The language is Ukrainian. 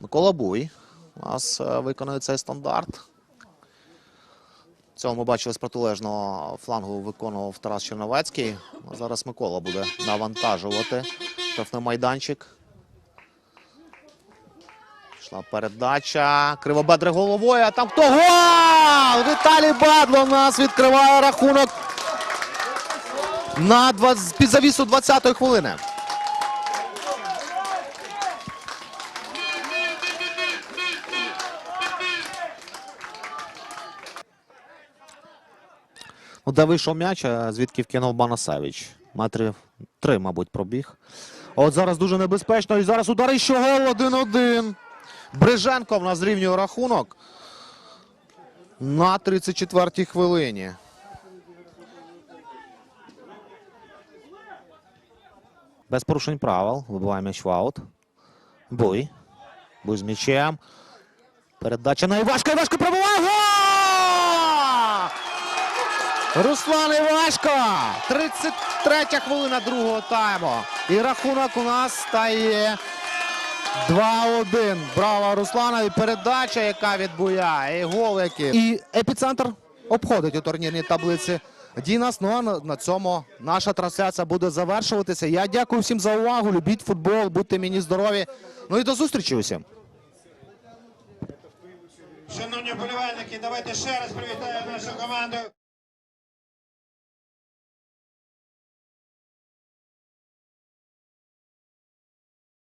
Микола Буй у нас е, виконує цей стандарт. Цього ми бачили з протилежного флангу виконував Тарас Черновецький. А зараз Микола буде навантажувати штрафний майданчик. Пішла передача. Кривобедри головою. А там хто? Гол! Віталій Бадло у нас відкриває рахунок на 20, під завісу 20-ї хвилини. Ну, де вийшов м'яч, звідки вкинув Банасевич. Метрів три, мабуть, пробіг. От зараз дуже небезпечно. І зараз удар і ще гол 1-1. Бриженко в нас зрівнює рахунок на 34-й хвилині. Без порушень правил. Вибиває м'яч в аут. Буй. Буй з м'ячем. Передача на Івашка. Івашка пробиває. Гол! Руслан Івашко! 33 хвилина другого тайму. І рахунок у нас стає 2-1. Браво Руслана. І передача, яка відбуя. І гол, який. І епіцентр обходить у турнірній таблиці. Дінас, ну а на, на цьому наша трансляція буде завершуватися. Я дякую всім за увагу. Любіть футбол, будьте мені здорові. Ну і до зустрічі усім. Шановні вболівальники, давайте ще раз привітаємо нашу команду.